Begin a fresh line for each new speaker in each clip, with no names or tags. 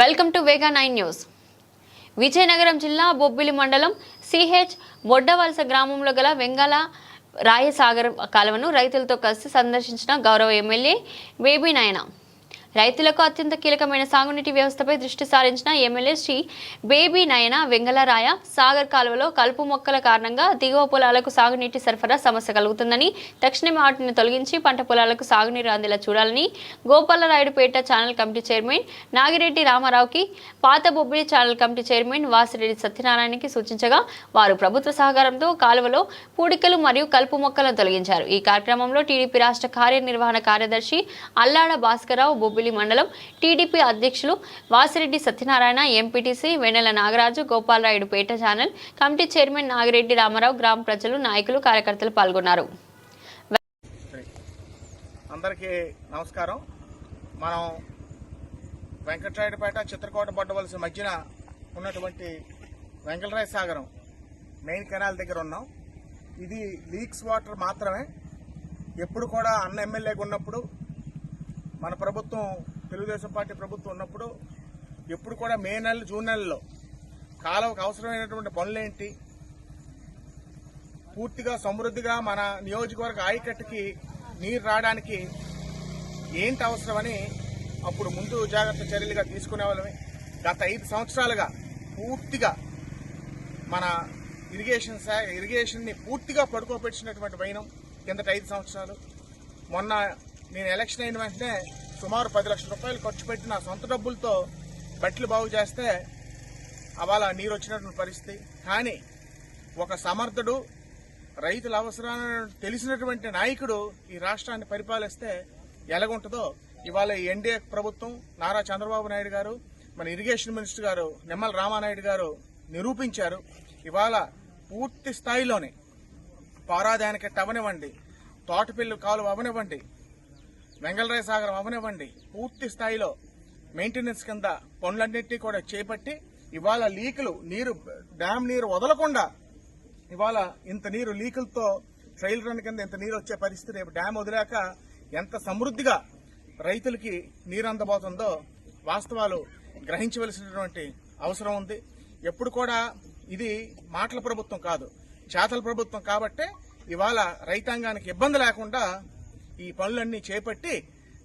Welcome to Vega nine news. Vizianagaram జిల్లా బొబ్బిలి మండలం CH Boddavalasa గ్రామంలో గల వెంగళ రాయసాగర్ కాలువను రైతులతో కలిసి సందర్శించిన గౌరవ ఎమ్మెల్యే బేబీ నాయన. రైతులకు అత్యంత కీలకమైన సాగునీటి వ్యవస్థపై దృష్టి సారించిన ఎమ్మెల్యే శ్రీ బేబీ నయన వెంగళరాయ సాగర్ కాలువలో కలుపు మొక్కల కారణంగా దిగువ పొలాలకు సాగునీటి సరఫరా సమస్య కలుగుతుందని తక్షణమే వాటిని తొలగించి పంట పొలాలకు సాగునీరు అందేలా చూడాలని Gopalarayudupeta channel committee chairman Nagireddy రామారావుకి పాత Bobbili channel committee chairman Vasireddy సత్యనారాయణకి సూచించగా వారు ప్రభుత్వ సహకారంతో కాలువలో పూడికలు మరియు కలుపు మొక్కలను తొలగించారు. ఈ కార్యక్రమంలో టీడీపీ రాష్ట్ర కార్యనిర్వహణ కార్యదర్శి అల్లాడ భాస్కరరావు బొబ్బిలి మండలం టీడీపీ అధ్యక్షులు Vasireddy Satyanarayana MPTC Vennela Nagaraju Gopalarayudupeta channel committee chairman Nagireddy Ramarao గ్రామ ప్రజలు నాయకులు కార్యకర్తలు పాల్గొన్నారు.
అందరికీ నమస్కారం. మనం వెంకటరాయుడుపేట చిత్రకోట పడ్డవలసిన మధ్యన ఉన్నటువంటి వెంకటరాయ సాగరం మెయిన్ కెనాల్ దగ్గర ఉన్నాం. ఇది లీక్స్ వాటర్ మాత్రమే. ఎప్పుడు కూడా అన్న ఎమ్మెల్యేగా ఉన్నప్పుడు మన ప్రభుత్వం తెలుగుదేశం పార్టీ ప్రభుత్వం ఉన్నప్పుడు ఎప్పుడు కూడా మే నెల జూన్ నెలలో కాలువకు అవసరమైనటువంటి పనులేంటి? పూర్తిగా సమృద్ధిగా మన నియోజకవర్గ ఆయకట్టుకి నీరు రావడానికి ఏంటి అవసరమని అప్పుడు ముందు జాగ్రత్త చర్యలుగా తీసుకునే వాళ్ళమే. గత ఐదు సంవత్సరాలుగా పూర్తిగా మన ఇరిగేషన్ శా- ఇరిగేషన్ని పూర్తిగా పడుకోబెట్టినటువంటి వైనం కిందట ఐదు సంవత్సరాలు. మొన్న నేను ఎలక్షన్ అయిన వెంటనే సుమారు పది లక్షల రూపాయలు ఖర్చు పెట్టి నా సొంత డబ్బులతో బట్టలు బాగు చేస్తే అవాళ నీరు వచ్చినటువంటి పరిస్థితి. కానీ ఒక సమర్థుడు రైతుల అవసరాలను తెలిసినటువంటి నాయకుడు ఈ రాష్ట్రాన్ని పరిపాలిస్తే ఎలాగుంటుందో ఇవాళ ఎన్డీఏ ప్రభుత్వం నారా చంద్రబాబు నాయుడు గారు మన ఇరిగేషన్ మినిస్టర్ గారు నిమ్మల రామానాయుడు గారు నిరూపించారు. ఇవాళ పూర్తి స్థాయిలోనే పారాదానికి టవనివ్వండి తోటపిల్లు కాలువ అవనివ్వండి వెంగళరాయ సాగరం అవనివ్వండి. పూర్తి స్థాయిలో మెయింటెనెన్స్ కింద పనులన్నింటినీ కూడా చేపట్టి ఇవాళ లీకులు నీరు డ్యామ్ నీరు వదలకుండా ఇవాళ ఇంత నీరు లీకులతో ట్రైల్ రన్ కింద ఇంత నీరు వచ్చే పరిస్థితి రేపు డ్యామ్ వదిలాక ఎంత సమృద్ధిగా రైతులకి నీరు అందబోతుందో వాస్తవాలు గ్రహించవలసినటువంటి అవసరం ఉంది. ఎప్పుడు కూడా ఇది మాటల ప్రభుత్వం కాదు చేతల ప్రభుత్వం కాబట్టే ఇవాళ రైతాంగానికి ఇబ్బంది లేకుండా ఈ పనులన్నీ చేపట్టి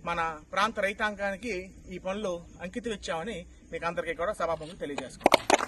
మన ప్రాంత రైతాంగానికి ఈ పనులు అంకితం ఇచ్చామని మీకు అందరికీ కూడా సభాభంగా తెలియజేసుకుంటాం